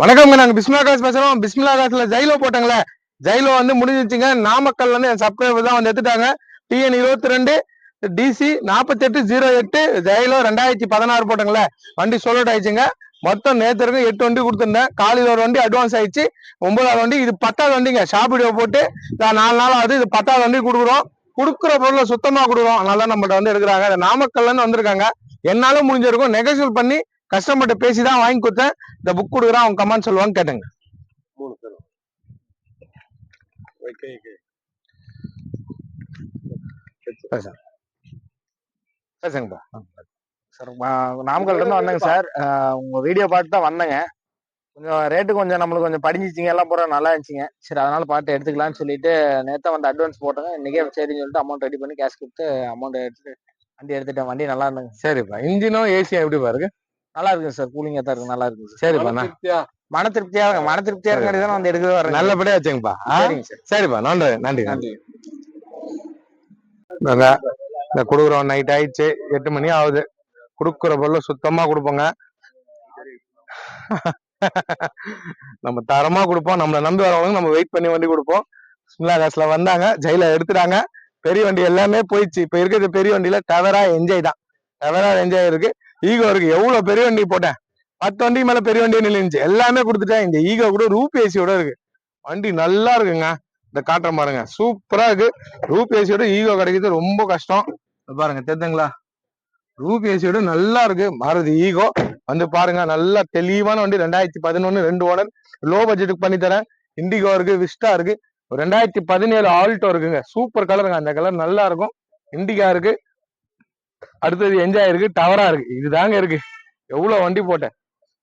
வணக்கம்ங்க நாங்க பிஸ்மிலா காசு பேசுறோம். பிஸ்மிலா காசுல ஜைலோ போட்டாங்களே. ஜைலோ வந்து முடிஞ்சிச்சுங்க. நாமக்கல்ல இருந்து என் சப்ஸ்கிரைபர் தான் வந்து எடுத்துட்டாங்க. டிஎன் இருபத்தி ரெண்டு டிசி நாற்பத்தெட்டு ஜீரோ எட்டு ஜெயிலோ ரெண்டாயிரத்தி பதினாறு போட்டாங்களே. வண்டி சோல்ட் ஆயிடுச்சுங்க. மொத்தம் நேற்று எட்டு வண்டி கொடுத்துருந்தேன். காலையில் ஒரு வண்டி அட்வான்ஸ் ஆயிடுச்சு. ஒன்பதாவது வண்டி இது பத்தாவது வண்டிங்க. ஷாப் வீடியோ போட்டு நான் நாலு நாள் ஆகுது. இது பத்தாவது வண்டி கொடுக்குறோம். கொடுக்குற பொருளை சுத்தமாக கொடுக்குறோம். அதனால நம்மள்ட்ட வந்து எடுக்கிறாங்க. நாமக்கல்லன்னு வந்திருக்காங்க. என்னாலும் முடிஞ்சிருக்கும் நெகோசியல் பண்ணி கஸ்டமர்கிட்ட பேசி தான் வாங்கி கொடுத்தேன். இந்த புக் கொடுக்குறேன் அவங்க கமெண்ட் சொல்லுவாங்க கேட்டுங்க. மூணு பேரும். ஓகே ஓகே பேசுங்க பேசுங்கப்பா சார். நாமக்கல்ல இருந்து வந்தேங்க சார். அஹ் உங்க வீடியோ பார்த்து தான் வந்தேங்க. கொஞ்சம் ரேட்டு கொஞ்சம் நம்மளுக்கு கொஞ்சம் படிஞ்சிச்சிங்க எல்லாம் பூரா நல்லா இருந்துச்சுங்க. சரி அதனால பார்த்து எடுத்துக்கலாம்னு சொல்லிட்டு நேத்தா வந்து அட்வான்ஸ் போட்டேங்க. இன்னைக்கே சரின்னு சொல்லிட்டு அமௌண்ட் ரெடி பண்ணி கேஷ் கொடுத்து அமௌண்ட் எடுத்துட்டு வண்டி எடுத்துட்டேன். வண்டி நல்லா இருந்துங்க. சரிப்பா இன்ஜினும் ஏசியும் எப்படி பாருங்க? நல்லா இருக்குங்க சார் கூலிங்கா தான் இருக்கு நல்லா இருக்குங்க சார் சரிப்பா மன திருப்தியா? இருக்கு மன திருப்தியா இருக்காடி தான் வந்து எடுக்கவே வரேன். நல்லபடியா வச்சுங்கப்பா ஆ? சரிங்க சார். சரிப்பா நன்றி நன்றி நன்றி. இந்த கொடுக்குறோம் நைட் ஆயிடுச்சு எட்டு மணி ஆகுது. கொடுக்குற பொருள் சுத்தமா கொடுப்போங்க. நம்ம தரமா கொடுப்போம் நம்மளை நம்பி வரவங்க நம்ம வெயிட் பண்ணி வண்டி கொடுப்போம். சிம்லா காசுல வந்தாங்க ஜெயில எடுத்துட்டாங்க. பெரிய வண்டி எல்லாமே போயிடுச்சு. இப்ப இருக்கிறது பெரிய வண்டியில டவரா என்ஜாய் தான். டவரா என்ஜாய் இருக்கு. ஈகோ இருக்கு. எவ்வளவு பெரிய வண்டி போட்டேன்? பத்து வண்டிக்கு மேல பெரிய வண்டி நின்னுச்சு. எல்லாமே கொடுத்துட்டேன். இந்த ஈகோ கூட ரூப் ஏசியோட இருக்கு. வண்டி நல்லா இருக்குங்க. இந்த காட்டுறேன் பாருங்க. சூப்பரா இருக்கு. ரூப் ஏசியோட ஈகோ கிடைக்கிறது ரொம்ப கஷ்டம். பாருங்க. தெரிஞ்சுங்களா ரூப் ஏசியோட நல்லா இருக்கு. மாருதி ஈகோ வந்து பாருங்க. நல்லா தெளிவான வண்டி. ரெண்டாயிரத்தி பதினொன்னு ரெண்டு ஓனர். லோ பட்ஜெட்டுக்கு பண்ணி தரேன். இண்டிகோ இருக்கு. விஸ்டா இருக்கு. ரெண்டாயிரத்தி பதினேழு ஆல்டோ இருக்குங்க. சூப்பர் கலருங்க அந்த கலர் நல்லா இருக்கும். இண்டிகா இருக்கு. அடுத்தது என்ஜாய் இருக்கு டவரா இருக்கு. இதுதாங்க இருக்கு. எவ்வளவு வண்டி போட்டேன்.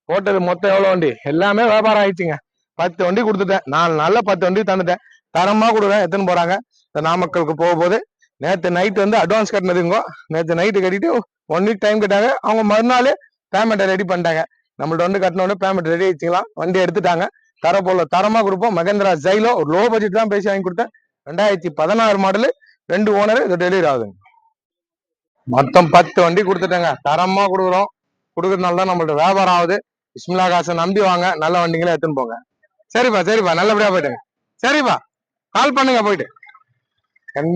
போட்டது மொத்தம் எவ்வளவு வண்டி? எல்லாமே வியாபாரம் ஆயிடுச்சுங்க. பத்து வண்டி கொடுத்துட்டேன். நாலு நாள்ல பத்து வண்டி தந்துட்டேன். தரமா கொடுக்குறேன் எத்தனை போறாங்க? இந்த நாமக்கலுக்கு போகும்போது நேற்று நைட்டு நைட் வந்து அட்வான்ஸ் கட்டினதுங்க நேற்று நைட்டு கட்டிட்டு ஒன் வீக் டைம் கேட்டாங்க. அவங்க மறுநாள் பேமெண்ட்டை ரெடி பண்ணிட்டாங்க. நம்மள்ட்ட வந்து கட்டினோட பேமெண்ட் ரெடி ஆயிடுச்சுங்களா? வண்டி எடுத்துட்டாங்க. தர போல தரமா கொடுப்போம். மகேந்திரா ஜைலோ ஒரு லோ பட்ஜெட் தான் பேசி வாங்கி கொடுத்தேன். ரெண்டாயிரத்தி பதினாறு மாடலு ரெண்டு ஓனர் இது டெலிவரி ஆகுதுங்க. மொத்தம் பத்து வண்டி கொடுத்துட்டேங்க. தரமா கொடுக்குறோம். கொடுக்கறதுனால தான் நம்மள்ட்ட வியாபாரம் ஆகுது. இஸ்மிலா காசை நம்பி வாங்க. நல்ல வண்டிங்களே எடுத்துன்னு போங்க. சரிப்பா சரிப்பா. நல்லபடியா போயிட்டுங்க. சரிப்பா. கால் பண்ணுங்க போயிட்டு.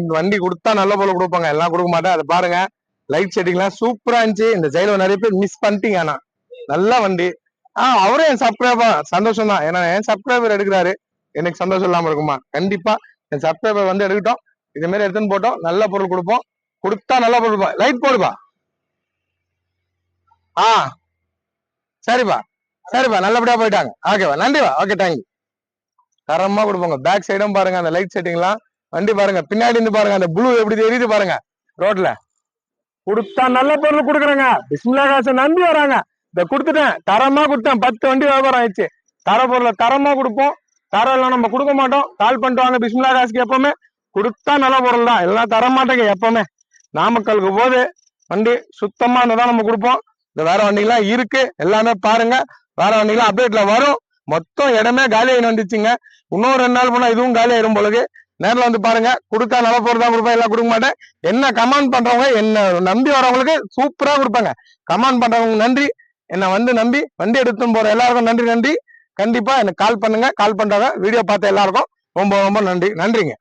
வண்டி கொடுத்தா நல்ல போல கொடுப்பாங்க. எல்லாம் கொடுக்க மாட்டேன். அதை பாருங்க. லைட் செட்டிங்லாம் சூப்பரா இருந்துச்சு. இந்த ஜெயில நிறைய பேர் மிஸ் பண்ணிட்டீங்க ஆனா. நல்ல வண்டி. ஆஹ் அவரும் என் சப்ஸ்கிரைபர் சந்தோஷம் தான். ஏன்னா என் சப்ஸ்கிரைபர் எடுக்கிறாரு. எனக்கு சந்தோஷம் இல்லாம இருக்குமா? கண்டிப்பா. என் சப்ஸ்கிரைபர் வந்து எடுக்கட்டும். இதே மாதிரி எடுத்துன்னு போட்டோம். நல்ல பொருள் கொடுப்போம். கொடுத்தா நல்லா போடுவா. லைட் போடுப்பா ஆ. சரிப்பா. சரிப்பா. நல்லபடியா போயிட்டாங்க. ஓகேவா நன்றிவா. ஓகே தேங்க்யூ தரமா கொடுப்பாங்க. பேக் சைடும் பாருங்க. அந்த லைட் செட்டிங்லாம் வண்டி பாருங்க. பின்னாடி இருந்து பாருங்க. அந்த ப்ளூ எப்படி தெரியுது பாருங்க. ரோட்ல கொடுத்தா நல்ல பொருள் கொடுக்குறேங்க. பிஸ்மிலா காசை நம்பி வராங்க. இதை கொடுத்துட்டேன். தரமா கொடுத்தேன். பத்து வண்டி வியாபாரம் ஆயிடுச்சு. தர பொருளை தரமா கொடுப்போம். தரம் இல்லை நம்ம கொடுக்க மாட்டோம். கால் பண்ணிட்டு வாங்க. பிஸ்மிலா காசுக்கு எப்பவுமே. கொடுத்தா நல்ல பொருள் தான் எல்லாம் தர மாட்டேங்க எப்பவுமே. நாமக்கலுக்கு போது வண்டி சுத்தமா தான் நம்ம கொடுப்போம். இந்த வேற வண்டிகள்லாம் இருக்கு. எல்லாமே பாருங்க. வேற வண்டிலாம் அப்டேட்ல வரும். மொத்தம் இடமே காலி ஆகி வந்துச்சுங்க. இன்னும் ரெண்டு நாள் போனா இதுவும் காலி ஆயிரும் பொழுது நேரில் வந்து பாருங்க. கொடுத்தா நல்ல பொருள் தான் கொடுப்பேன் எல்லாம் கொடுக்க மாட்டேன். என்ன கமெண்ட் பண்றவங்க என்ன நம்பி வரவங்களுக்கு சூப்பரா கொடுப்பாங்க. கமெண்ட் பண்றவங்க நன்றி. என்ன வந்து நம்பி வண்டி எடுத்துன்னு போற எல்லாருக்கும் நன்றி நன்றி. கண்டிப்பா எனக்கு கால் பண்ணுங்க. கால் பண்றவங்க வீடியோ பார்த்த எல்லாருக்கும் ரொம்ப ரொம்ப நன்றி. நன்றிங்க.